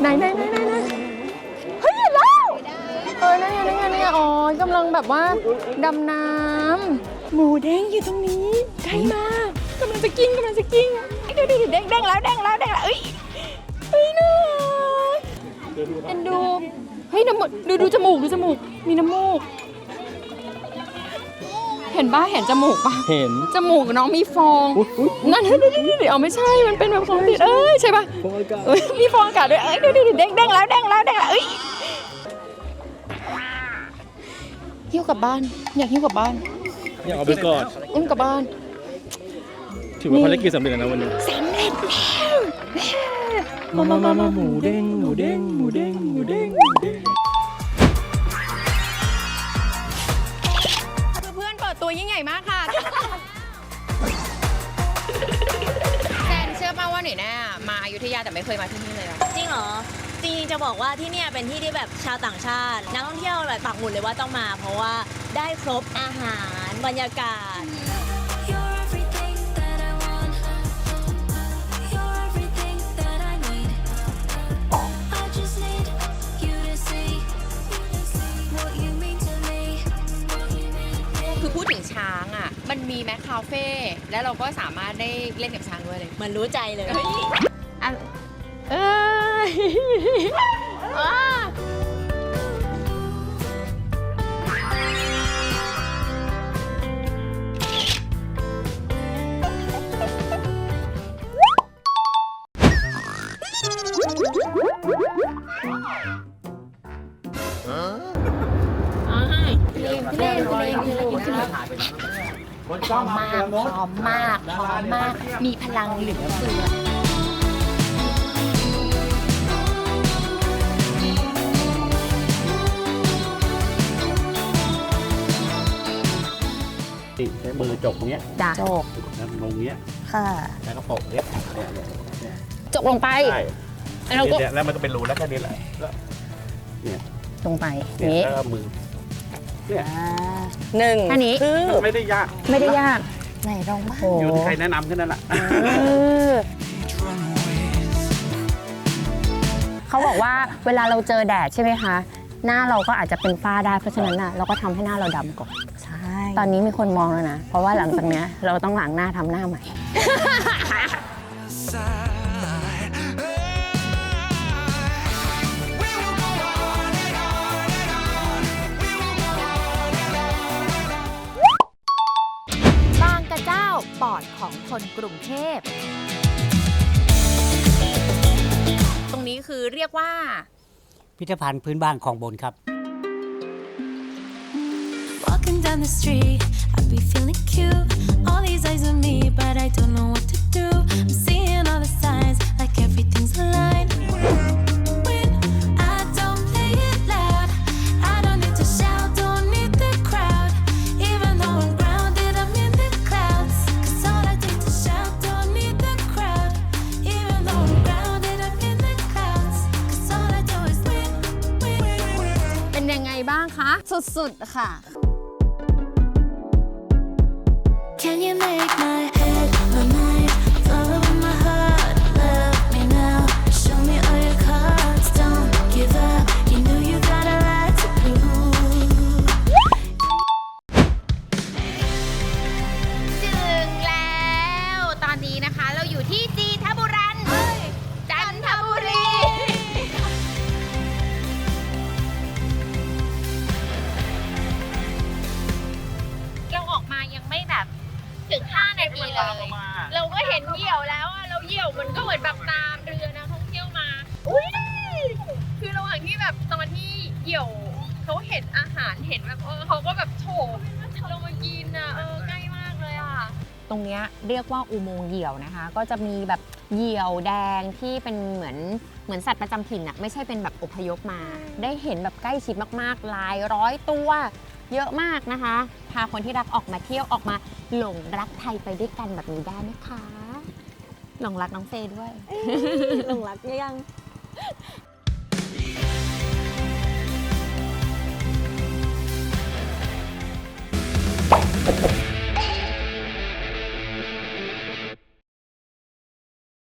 ไหนไหนไหนไหนไหนเฮ้ยเห็นแล้วเออนั่นไงนั่นไงนั่นไงอ๋อกำลังแบบว่าดำน้ำหมูเด้งอยู่ตรงนี้ใกล้มากกำลังจะกิ้งกำลังจะกิ้งเอ้ยดูดิเด้งเด้งแล้วเด้งแล้วเด้งแล้วเอ้ยเฮ้ยน่ารักเอ็นดูเฮ้ยน้ำมูกดูดูจมูกดูจมูกมีน้ำมูกเห็นป่ะเห็นจมูกป่ะเห็น จมูกน้องมีฟองอุ๊ยอุ๊ย นั่นดูดิดิเอาไม่ใช่มันเป็นแบบฟองติดเอ้ยใช่ป่ะเอ้ยมีฟองอากาศด้วยเอ้ยดูดิดิเด้งเด้งแล้วเด้งแล้วเด้งแล้วเอ้ยหิ้วกลับบ้านอยากหิ้วกลับบ้านอยากเอาไปก่อนอุ้มกลับบ้าน ถือว่าภารกิจสำเร็จแล้วนะวันนี้สำเร็จแล้วมามามามาหมูเด้งหมูเด้งหมูเด้งหมูเด้งหมูเด้ง ตัวยิ่งใหญ่มากค่ะ แซนเชื่อป่าว่าหนูแน่มาอยุธยาแต่ไม่เคยมาที่นี่เลยอะจริงเหรอจริงๆจะบอกว่าที่เนี่ยเป็นที่ที่แบบชาวต่างชาติ นักท่องเที่ยวแบบปักหมุดเลยว่าต้องมา เพราะว่าได้ครบอาหารบรรยากาศ มันมีแมคคาเฟ่แล้วเราก็สามารถได้เล่นกับช้างด้วยเลยมันรู้ใจเลยอะเอ้ยอ้า พร้อมมากพร้อมมากพร้อมมาก มีพลังเหลือเฟือนี่ใช้มือจกตรงเนี้ยจ้ะแล้วลงเนี้ยค่ะแล้วก็โปะเนี้ยเนี่ยเนี่ยเนี่ยจกลงไปใช่แล้วก็เนี่ยแล้วมันก็เป็นรูแล้วแค่นี้แหละแล้วลงไปเนี่ยนี้แล้วก็มือ เนี่ยหนึ่งอันนี้ไม่ได้ยาก ไม่ได้ยาก ไหนลองบ้างอยู่ที่ใครแนะนำแค่นั้นแหละเขาบอกว่าเวลาเราเจอแดดใช่ไหมคะ หน้าเราก็อาจจะเป็นฝ้าได้เพราะฉะนั้นน่ะเราก็ทำให้หน้าเราดำก่อนใช่ ตอนนี้มีคนมองแล้วนะ เพราะว่าหลังจากเนี้ยเราต้องล้างหน้าทำหน้าใหม่ ปอดของคนกรุงเทพ ตรงนี้คือเรียกว่า พิพิธภัณฑ์พื้นบ้านของบนครับ Walking down the street, I be feeling cute. All these eyes on me, but I don't know what to do. I'm ยังไงบ้างคะ สุด ๆ ค่ะ Can you make my เราก็เห็นเหยี่ยวแล้วอะเราเหยี่ยวมันก็เหมือนแบบตามเรือนะท่องเที่ยวมาอุ้ยคือระหว่างที่แบบตอนที่เหยี่ยวเขาเห็นอาหารเห็นแบบเออเขาก็แบบโฉบลงมากินอะเออใกล้มากเลยอะตรงเนี้ยเรียกว่าอุโมงค์เหยี่ยวนะคะ ก็จะมีแบบเหยี่ยวแดงที่เป็นเหมือนเหมือนสัตว์ประจำถิ่นอะไม่ใช่เป็นแบบอพยพมา ได้เห็นแบบใกล้ชิดมากๆหลายร้อยตัว เยอะมากนะคะ พาคนที่รักออกมาเที่ยวออกมาหลงรักไทยไปด้วยกันแบบนี้ได้ไหมคะ หลงรักน้องเฟย์ด้วย หลงรักยัง